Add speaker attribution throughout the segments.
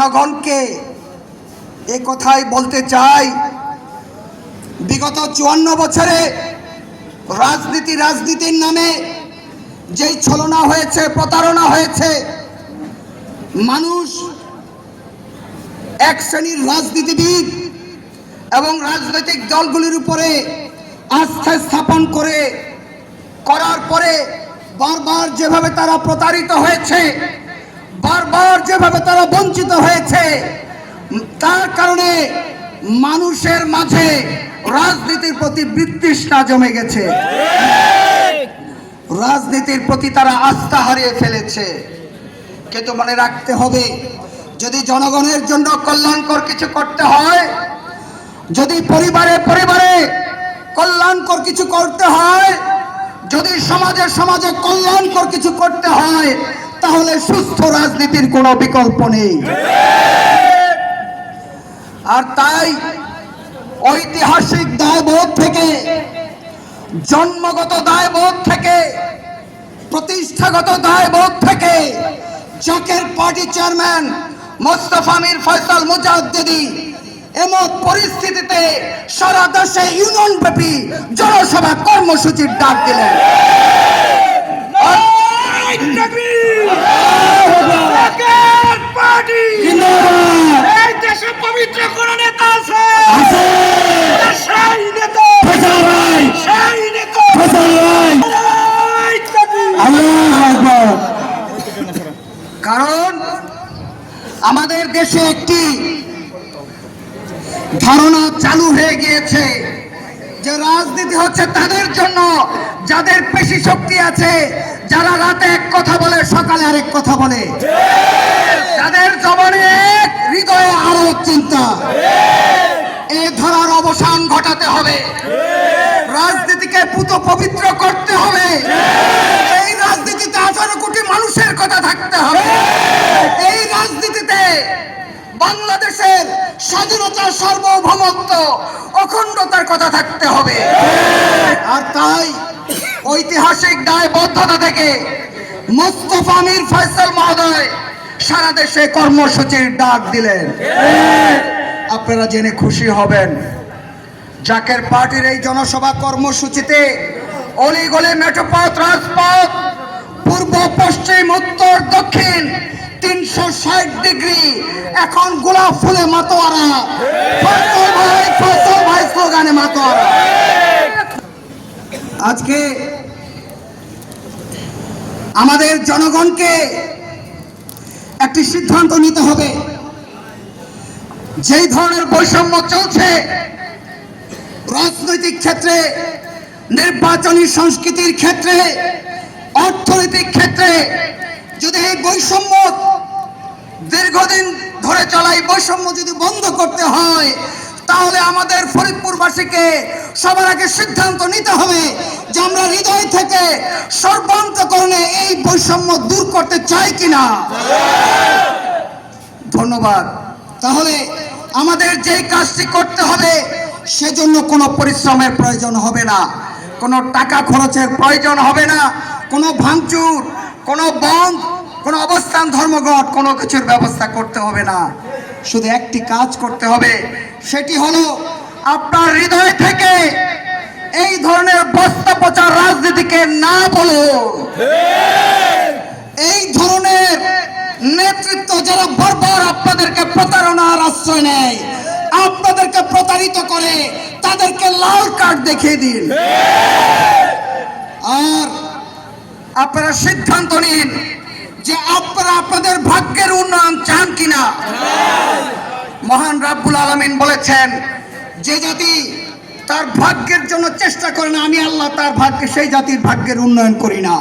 Speaker 1: জনগণকে এ কথাই বলতে চাই। বিগত চুয়ান্ন বছরে রাজনীতি রাজনীতির নামে যেই ছলনা হয়েছে, প্রতারণা হয়েছে, মানুষ এক শ্রেণির রাজনীতিবিদ এবং রাজনৈতিক দলগুলির উপরে আস্থা স্থাপন করে, করার পরে বারবার যেভাবে তারা প্রতারিত হয়েছে বারবার যেভাবে তারা বঞ্চিত হয়েছে, তার কারণে মানুষের মাঝে রাজনীতির প্রতি বিতৃষ্ণা জমে গেছে। রাজনীতির প্রতি তারা আস্থা হারিয়ে ফেলেছে। কিন্তু মনে রাখতে হবে, যদি জনগণের জন্য কল্যাণকর কিছু করতে হয়, যদি পরিবারে পরিবারে কল্যাণকর কিছু করতে হয়, যদি সমাজে সমাজে কল্যাণকর কিছু করতে হয় তাহলে সুস্থ রাজনীতির কোনো বিকল্প নেই। আর তাই ঐতিহাসিক দায়বোধ থেকে, জন্মগত দায়বোধ থেকে, প্রতিষ্ঠাগত দায়বোধ থেকে জাকের পার্টি চেয়ারম্যান মোস্তফা মির ফয়সাল মুজাদ্দিদি এমন পরিস্থিতিতে সারা দেশে ইউনিয়ন ব্যাপী জনসভা কর্মসূচির ডাক দিলেন।
Speaker 2: এই দেশে পবিত্র কোন নেতা আছে? সেই নেতা। সেই নেতা। এই তাকবীর।
Speaker 1: কারণ আমাদের দেশে একটি ধারণা চালু হয়ে গিয়েছে যে রাজনীতি হচ্ছে তাদের জন্য যাদের পেশি শক্তি আছে যারা রাতে এক কথা বলে, সকালে আরেক কথা বলে। তাদের জবানে এক হৃদয়ে আরও চিন্তা। এই ধরার অবসান ঘটাতে হবে। রাজনীতিকে পুত পবিত্র করতে হবে। এই রাজনীতিতে আঠারো কোটি মানুষের কথা থাকতে হবে। এই রাজনীতিতে বাংলাদেশের স্বাধীনতা সার্বভৌমত্ব অখণ্ডতার কথা থাকতে হবে। আর তাই ঐতিহাসিক দায়বদ্ধতা থেকে মোস্তফা মির ফয়সাল মহোদয় সারা দেশে কর্মসূচির ডাক দিলেন। আপনারা জেনে খুশি হবেন, জাকের পার্টির এই জনসভা কর্মসূচিতে অলিগলি মেঠোপথ, রাজপথ, পূর্ব, পশ্চিম, উত্তর, দক্ষিণ তিনশো ষাট ডিগ্রি, এখন গোলাপ ফুলে মাতোয়ারা। ফসল ভাই ফসল ভাই স্লোগানে মাতোয়ারা। আজকে আমাদের জনগণকে একটি সিদ্ধান্ত নিতে হবে। যেই ধরনের বৈষম্য চলছে, রাজনৈতিক ক্ষেত্রে, নির্বাচনী সংস্কৃতির ক্ষেত্রে, অর্থনৈতিক ক্ষেত্রে, যদি এই বৈষম্য দীর্ঘদিন ধরে চলা, এই বৈষম্য যদি বন্ধ করতে হয় তাহলে আমাদের ফরিদপুরবাসীকে সবার আগে সিদ্ধান্ত নিতে হবে যে আমরা হৃদয় থেকে সর্বান্তকরণে এই বৈষম্য দূর করতে চাই কিনা। ধন্যবাদ। তাহলে আমাদের যেই কাজটি করতে হবে, সেজন্য কোনো পরিশ্রমের প্রয়োজন হবে না। কোনো টাকা খরচের প্রয়োজন হবে না। কোনো ভাঙচুর, কোনো বন্ধ, কোনো অবস্থান ধর্মঘট, কোনো কিছুর ব্যবস্থা করতে হবে না। শুধু একটি কাজ করতে হবে, সেটি হলো আপনার হৃদয় থেকে এই ধরনের বস্তা রাজনীতিকে না বলো। এই ধরনের নেতৃত্ব যারা বারবার আপনাদেরকে প্রতারণার আশ্রয় নেয়, আপনাদেরকে প্রতারিত করে, তাদেরকে লাল কার্ড দেখিয়ে দিন। আর আপনারা সিদ্ধান্ত নিন যে আপনারা আপনাদের ভাগ্যের উন্নয়ন চান কিনা? মহান রাব্বুল আলামিন বলেছেন, যে জাতি তার ভাগ্যের জন্য চেষ্টা করে না, আমি আল্লাহ তার ভাগ্যে, সেই জাতির ভাগ্যের উন্নয়ন করি না।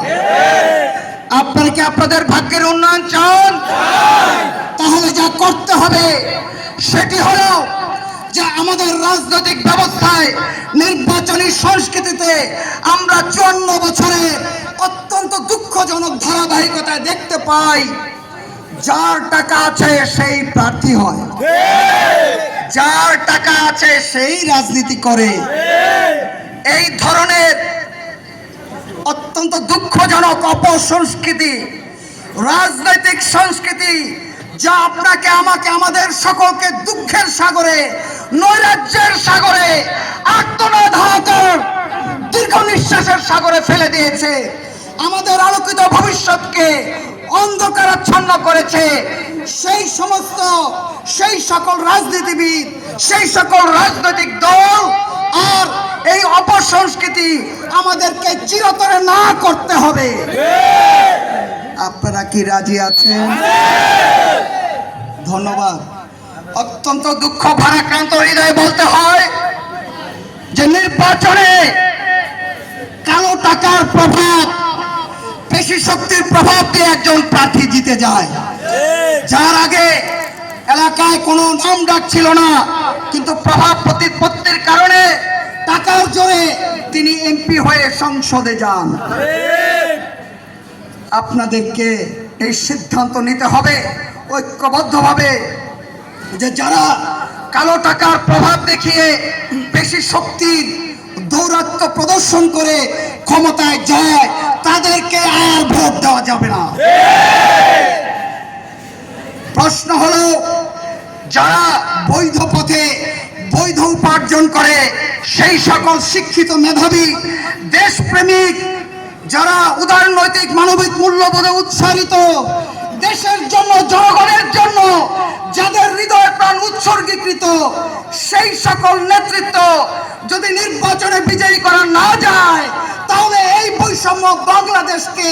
Speaker 1: আপনারা কি আপনাদের ভাগ্যের উন্নয়ন চান? তাহলে যা করতে হবে, সেটি হলো যে আমাদের রাজনৈতিক ব্যবস্থায়, নির্বাচনী সংস্কৃতিতে আমরা চুয়ান্ন বছরে অত্যন্ত দুঃখজনক ধারাবাহিকতায় দেখতে পাই, যার টাকা আছে সেই প্রার্থী হয়। যার টাকা আছে সেই রাজনীতি করে। এই ধরনের অত্যন্ত দুঃখজনক অপসংস্কৃতি, রাজনৈতিক সংস্কৃতি যা আপনাকে, আমাকে, আমাদের সকলকে দুঃখের সাগরে, নৈরাজ্যের সাগরে দীর্ঘ নিঃশ্বাসের সাগরে ফেলে দিয়েছে। আমাদের আলোকিত ভবিষ্যৎকে অন্ধকারাচ্ছন্ন করেছে। সেই সমস্ত, সেই সকল রাজনীতিবিদ, সেই সকল রাজনৈতিক দল আর এই অপসংস্কৃতি আমাদেরকে চিরতরে না করতে হবে। আপনারা কি রাজি আছেন? ধন্যবাদ। অত্যন্ত দুঃখ, ভারাক্রান্ত হৃদয়ে বলতে হয় যে নির্বাচনে কালো টাকার প্রভাব, পেশি শক্তির প্রভাব দিয়ে একজন প্রার্থী জিতে যায়। যার আগে এলাকায় কোনো নাম ডাক ছিল না, কিন্তু প্রভাব প্রতিপত্তির কারণে টাকার জোরে তিনি এমপি হয়ে সংসদে যান। আপনাদেরকে এই সিদ্ধান্ত নিতে হবে, ঐক্যবদ্ধভাবে, যে যারা কালো টাকার প্রভাব দেখিয়ে বেশি শক্তির দৌরাত্ম প্রদর্শন করে ক্ষমতায় যায়, তাদেরকে আর ভোট দেওয়া যাবে না। প্রশ্ন হলো, যারা বৈধ পথে বৈধ উপার্জন করে, সেই সকল শিক্ষিত মেধাবী, দেশপ্রেমিক যারা উদারনৈতিক মানবিক মূল্যবোধে উৎসাহিত দেশের জন্য, জনগণের জন্য যাদের হৃদয় প্রাণ উৎসর্গীকৃত, সেই সকল নেতৃত্ব যদি নির্বাচনে বিজয়ী করা না যায়, তাহলে এই বৈষম্য বাংলাদেশকে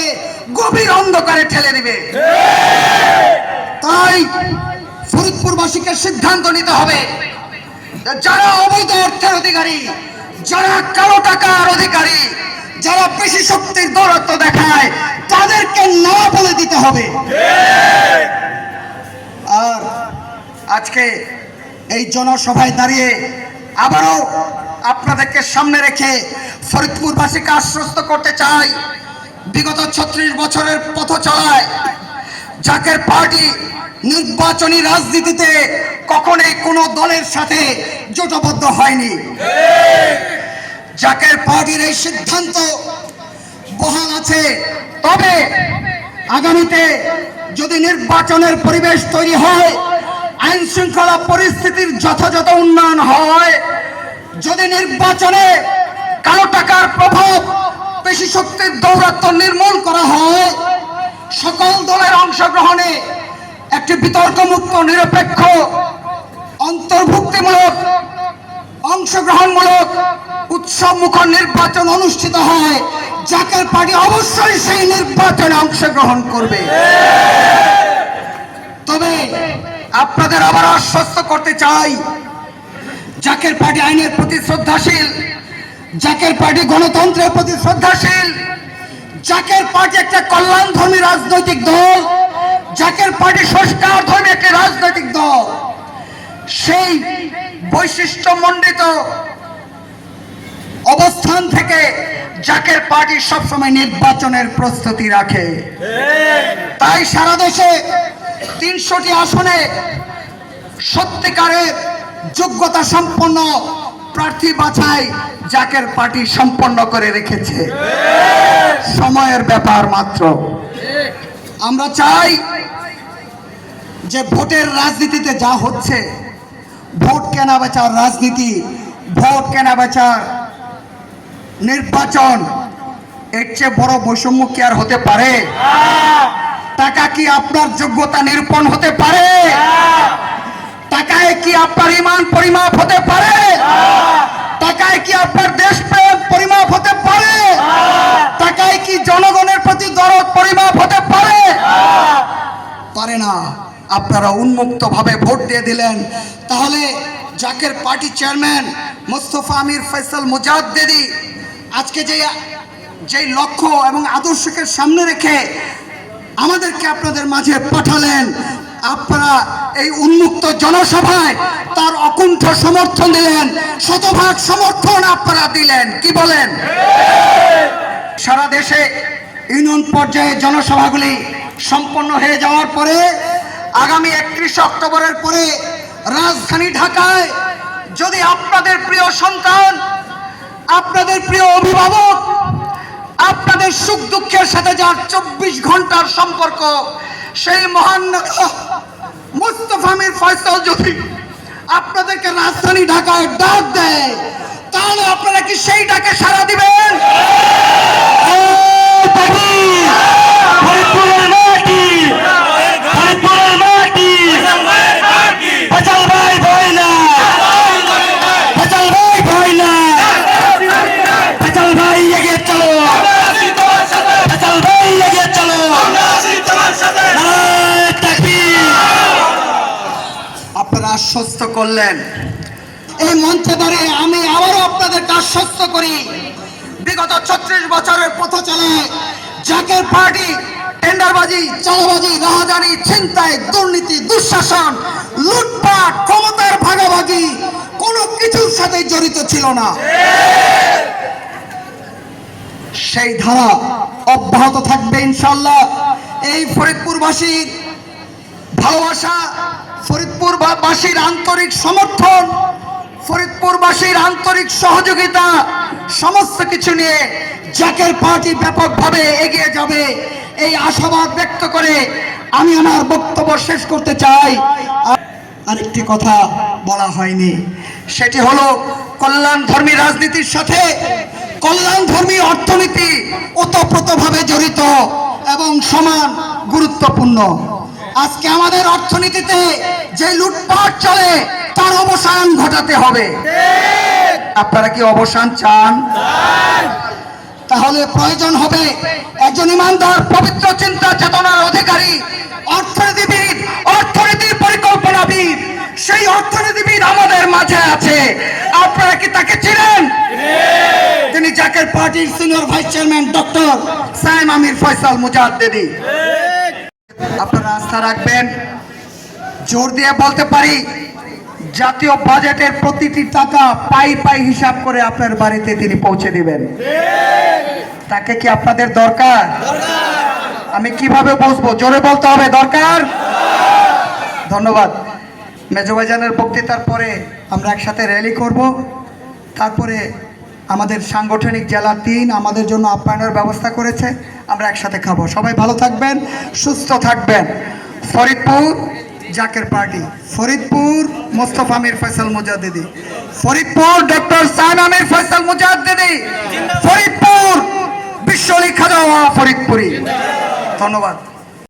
Speaker 1: গভীর অন্ধকারে ঠেলে দিবে। তাই ফরিদপুরবাসীকে সিদ্ধান্ত নিতে হবে যারা অবৈধ অর্থের অধিকারী, যারা কালো টাকার অধিকারী যারা পেশি শক্তির দৌরত্ব দেখায়, তাদেরকে না বলে দিতে হবে। আর আজকে এই জনসভায় দাঁড়িয়ে আবারও আপনাদেরকে সামনে রেখে ফরিদপুরবাসীকে আশ্বস্ত করতে চাই। বিগত ছত্রিশ বছরের পথ চলায় জাকের পার্টি নির্বাচনী রাজনীতিতে কখনোই কোনো দলের সাথে জোটবদ্ধ হয়নি। জাকের পার্টির এই সিদ্ধান্ত বহাল আছে। তবে আগামীতে যদি নির্বাচনের পরিবেশ তৈরি হয়, আইন শৃঙ্খলা পরিস্থিতির যথাযথ উন্নয়ন হয়, যদি নির্বাচনে কালো টাকার প্রভাব পেশি শক্তির দৌরাত্ম নির্মূল করা হয়, সকল দলের অংশগ্রহণে একটি বিতর্কমুক্ত, নিরপেক্ষ, অন্তর্ভুক্তিমূলক, অংশগ্রহণমূলক উৎসব মুখর নির্বাচন অনুষ্ঠিত হয়। জাকের পার্টি অবশ্যই সেই নির্বাচনে অংশগ্রহণ করবে। তবে আপনাদের আবার আশ্বস্ত করতে চাই, জাকের পার্টি আইনের প্রতি শ্রদ্ধাশীল, জাকের পার্টি গণতন্ত্রের প্রতি শ্রদ্ধাশীল, জাকের পার্টি একটা কল্যাণধর্মী রাজনৈতিক দল, জাকের পার্টি সংস্কার ধর্মী একটি রাজনৈতিক দল। সেই বৈশিষ্ট্য মণ্ডিত অবস্থান থেকে জাকের পার্টি সবসময় নির্বাচনের প্রস্তুতি রাখে। তাই সারা দেশে তিনশোটি আসনে সত্যিকারের যোগ্যতা সম্পন্ন প্রার্থী বাছাই জাকের পার্টি সম্পন্ন করে রেখেছে। সময়ের ব্যাপার মাত্র। আমরা চাই যে ভোটের রাজনীতিতে যা হচ্ছে, ভোট কেনা বেচার রাজনীতি, ভোট কেনা বেচার নির্বাচন। এর চেয়ে বড় বৈষম্য কি আর হতে পারে? টাকা কি আপনার যোগ্যতা নিরূপণ হতে পারে? টাকায় কি আপনার ইমান পরিমাপ হতে পারে? টাকায় কি আপনার দেশপ্রেম পরিমাপ হতে পারে? টাকায় কি জনগণের প্রতি দরদ পরিমাপ হতে পারে? পারে না। আপনারা উন্মুক্ত ভাবে ভোট দিয়ে দিলেন। তাহলে জাকের পার্টি চেয়ারম্যান মোস্তফা আমির ফয়সাল মুজাদ্দেদি আজকে যে, যেই লক্ষ্য এবং আদর্শকে সামনে রেখে আমাদেরকে আপনাদের মাঝে পাঠালেন, আপনারা এই উন্মুক্ত জনসভায় তার অকুণ্ঠ সমর্থন দিলেন, শতভাগ সমর্থন আপনারা দিলেন। কি বলেন? সারা দেশে ইউনিয়ন পর্যায়ে জনসভাগুলি সম্পন্ন হয়ে যাওয়ার পরে, আগামী একত্রিশ অক্টোবরের পরে রাজধানী ঢাকায় যদি আপনাদের প্রিয় সন্তান আপনাদের প্রিয় অভিভাবক, আপনাদের সুখ দুঃখের সাথে যার চব্বিশ ঘণ্টার সম্পর্ক, সেই মহান নেতা মুস্তফা আমির ফয়সাল যদি আপনাদেরকে রাজধানী ঢাকায় ডাক দেয়, তাহলে আপনারা কি সেই ডাকে সাড়া দিবেন
Speaker 2: ফরিদপুরের মাটি ফরিদপুরের মাটি ফসল ভাই ভয় না ফসল ভাই ভয় না ফসল ভাই এগিয়ে চলো ফসল ভাই এগিয়ে চলো নারায়ণ তাকবীর
Speaker 1: আপনারা আশ্বস্ত করলেন। এই মঞ্চে দাঁড়িয়ে আমি আবারও আপনাদেরকে আশ্বস্ত করি। বিগত ছত্রিশ বছরের পথ চলে জাকের পার্টি, টেন্ডারবাজি চালাবাজি রাহাজানি, ছিনতাই, দুর্নীতি, দুঃশাসন, লুটপাট, ক্ষমতার ভাগাভাগি কোনো কিছুর সাথে জড়িত ছিল না। সেই ধারা অব্যাহত থাকবে ইনশাল্লাহ এই ফরিদপুরবাসীর ভালোবাসা ফরিদপুরবাসীর আন্তরিক সমর্থন, ফরিদপুরবাসীর আন্তরিক সহযোগিতা, সমস্ত কিছু নিয়ে জাকের পার্টি ব্যাপকভাবে এগিয়ে যাবে। এই আশাবাদ ব্যক্ত করে আমি আমার বক্তব্য শেষ করতে চাই। আরেকটি কথা বলা হয়নি, সেটি হলো কল্যাণ ধর্মী রাজনীতির সাথে কল্যাণ ধর্মী অর্থনীতি ওতপ্রোতভাবে জড়িত এবং সমান গুরুত্বপূর্ণ। আজকে আমাদের অর্থনীতিতে যে লুটপাট চলে, তার অবসান ঘটাতে হবে। আপনারা কি অবসান চান? তাহলে প্রয়োজন হবে একজন ইমানদার, পবিত্র চিন্তা চেতনার অধিকারী, অর্থনীতিবিদ, অর্থনীতির পরিকল্পনাবিদ। সেই অর্থনীতিবিদ আমাদের মাঝে আছে। আপনারা কি তাকে চিনেন? তিনি জাকের পার্টির senior vice chairman doctor Saim Amir Faisal Mujaddedi. আপনারা আস্থা রাখবেন, জোর দিয়ে বলতে পারি, জাতীয় বাজেটের প্রতিটি টাকা পাই পাই হিসাব করে আপনার বাড়িতে তিনি পৌঁছে দিবেন। তাকে কি আপনাদের দরকার? আমি কীভাবে বসবো? জোরে বলতে হবে, দরকার? ধন্যবাদ। মেজবাজানের বক্তৃতার পরে আমরা একসাথে র্যালি করব, তারপরে আমাদের সাংগঠনিক জেলা তিন আমাদের জন্য আপ্যায়নের ব্যবস্থা করেছে। আমরা একসাথে খাব। সবাই ভালো থাকবেন, সুস্থ থাকবেন। ফরিদপুর, জাকের পার্টি। ফরিদপুর, মোস্তফা আমির ফয়সাল মুজাদ্দিদি ফরিদপুর, ডক্টর সাইম আমির ফয়সাল মুজাদ্দিদি ফরিদপুর বিশ্বলি খাজা ফরিদপুরি। ধন্যবাদ।